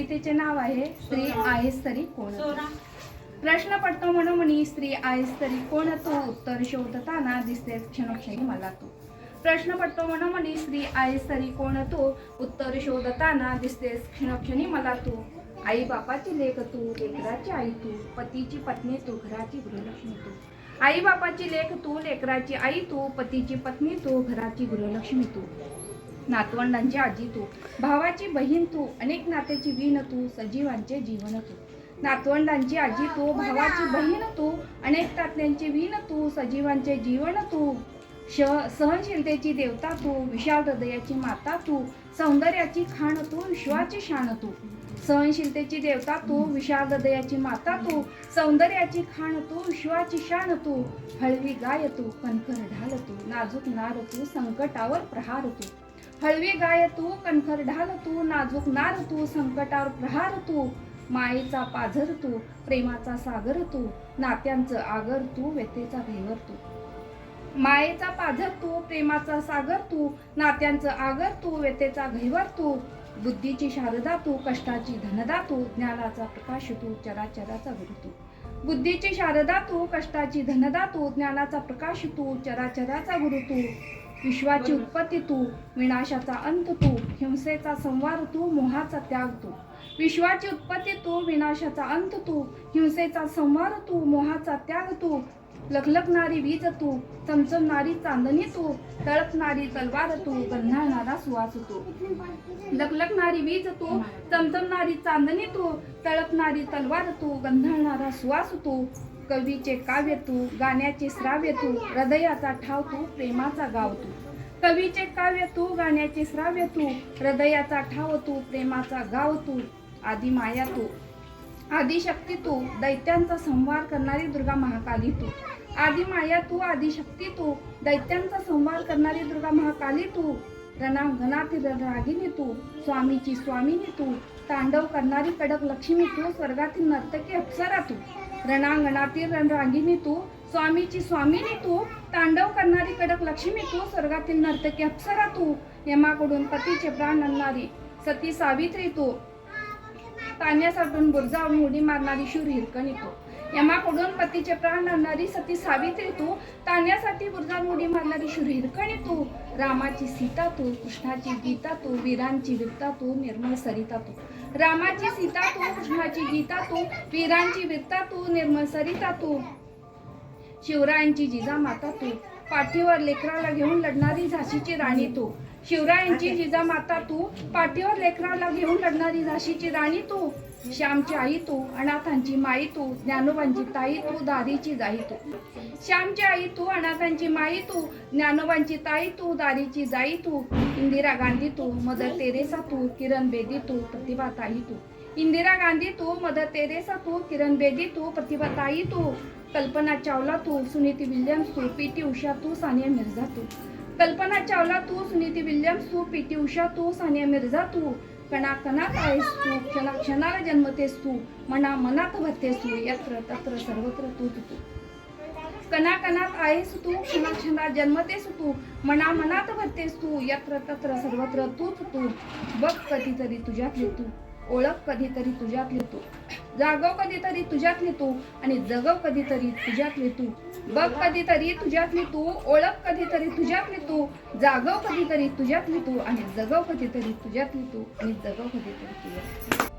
कवितेचे नाव आहे स्त्री आहेस तरी कोण? प्रश्न पडतो म्हणून म्हणी स्त्री आहेस तरी कोण तू? उत्तर शोधताना दिसतेस क्षणोक्षणी मला तू. प्रश्न पडतो म्हणून म्हणी स्त्री आहेस तरी कोण तू? उत्तर शोधताना दिसतेस क्षणोक्षणी मला तू. आई बापाची लेख तू लेकराची आई तू पतीची पत्नी तू घराची गृहलक्ष्मी तू. आई बापाची लेख तू लेकराची आई तू पतीची पत्नी तू घराची गृहलक्ष्मी तू. नातवंडांची आजी तू भावाची बहीण तू अनेक नात्याची वीण तू सजीवांचे जीवन तू. नातवंडांची आजी तू भावाची बहीण तू अनेक नात्यांची वीण तू सजीवांचे जीवन तू. श सहनशीलतेची देवता तू विशाल हृदयाची माता तू सौंदर्याची खाण तू विश्वाची शान तू. सहनशीलतेची देवता तू विशाल हृदयाची माता तू सौंदर्याची खाण तू विश्वाची शान तू. हळवी गाय तू कणखर ढाल तू नाजूक नार तू संकटावर प्रहार तू. हळवी गाय तू कणखर ढाल तू नाजूक नार तू संकटावर प्रहार तू मायेचा पाझर तू प्रेमाचा सागर तू नात्यांचं आगर तू व्यथेचा भेवर तू. मायेचा पाझर तू प्रेमाचा सागर तू नात्यांचं आगर तू व्यथेचा घैवर तू बुद्धीची शारदा तू कष्टाची धनदा तू ज्ञानाचा प्रकाश तू चराचराचा गुरु तू. बुद्धीची शारदा तू कष्टाची धनदा तू ज्ञानाचा प्रकाश तू चराचराचा गुरु तू. विश्वाची उत्पत्ती तू विनाशाचा अंत तू हिंसेचा संवार तू मोहाचा त्याग तू. विश्वाची उत्पत्ती तू विनाशाचा अंत तू हिंसेचा संवार तू मोहाचा त्याग तू. लखलखणारी वीज तू चमचमणारी चांदणी तू तळपणारी तलवार तू गंधाळणारा सुवास तू. लखलखणारी वीज तू चमचमणारी चांदणी तू तळपणारी तलवार तू गंधाळणारा सुवास तू. कवीचे काव्य तू गाण्याचे श्राव्य तू हृदयाचा ठाव तू प्रेमाचा गाव तू. कवीचे काव्य तू गाण्याचे श्राव्य तू हृदयाचा ठाव तू प्रेमाचा गाव तू आदी माया तू. आदिशक्ती तू दैत्यांचा संवार करणारी दुर्गा महाकाली तू. आदी माया तू आदिशक्ती तू दैत्यांचा संवार करणारी दुर्गा महाकाली तू. रणांगणातील रागिनी तू स्वामीची स्वामिनी तू तांडव करणारी कडक लक्ष्मी तू स्वर्गातील नर्तकी अप्सरा तू. रणांगणातील रणरागिनी तू स्वामीची स्वामिनी तू तांडव करणारी कडक लक्ष्मी तू स्वर्गातील नर्तकी अप्सरा तू. यमाकडून पतीचे प्राण आणणारी सती सावित्री तू. तान्यासाठून बुरजावून उडी मारणारी शूर हिरकण येतो. यमाकडून पतीचे प्राण आणणारी सती सावित्री तू तान्यासाठी बुरजा मुडी मारणारी शूर हिरकणी तू रामाची सीता तू कृष्णाची गीता तू वीरांची विरता तू निर्मळ सरिता तू. रामाची सीता तू कृष्णाची गीता तू वीरांची विरता तू निर्मळ सरिता तू. शिवरायांची जिजामाता तू. पाठीवर लेकराला घेऊन लढणारी झाशीची राणी तू. शिवरायांची जिजामाता तू. पाठीवर लेकराला घेऊन लढणारी झाशीची राणी तू. श्यामची आई तू अनाथांची माई तू ज्ञानोबांची ताई तू दारीची जाई तू. श्यामची आई तू अनाथांची माई तू ज्ञानोबांची ताई तू दारीची जाई तू. इंदिरा गांधी तू मदर तेरेसा तू किरण बेदी तू प्रतिभा ताई तू. इंदिरा गांधी तू मदर तेरेसा तू किरण बेदी तू प्रतिभाताई तू कल्पना चावला तू सुनीती विल्यम्स तू पी टी उषा तू सानिया मिर्झा तू. कल्पना चावला तू सुनीती विल्यम्स तू पी टी उषा तू सानिया मिर्झा तू. कणा कणात आहेस तू क्षणा क्षणाला जन्मतेस तू मना मनात भरतेस तू यत्र तत्र सर्वत्र तू तू कणा कणात आहेस तू क्षणा क्षणा जन्मतेस तू मना मनात भरतेस तू यत्र तत्र सर्वत्र तूच तू. बघ कधीतरी तुझ्यातली तू. ओळख कधीतरी तुझ्यातली तू जागव कधीतरी तुझ्यातली तू आणि जगव कधीतरी तुझ्यातली तू बघ कधीतरी तुझ्यातली तू ओळख कधीतरी तुझ्यातली तू जागव कधीतरी तुझ्यातली तू आणि जगव कधीतरी तुझ्यातली तू आणि जगव कधीतरी तुझ्यातली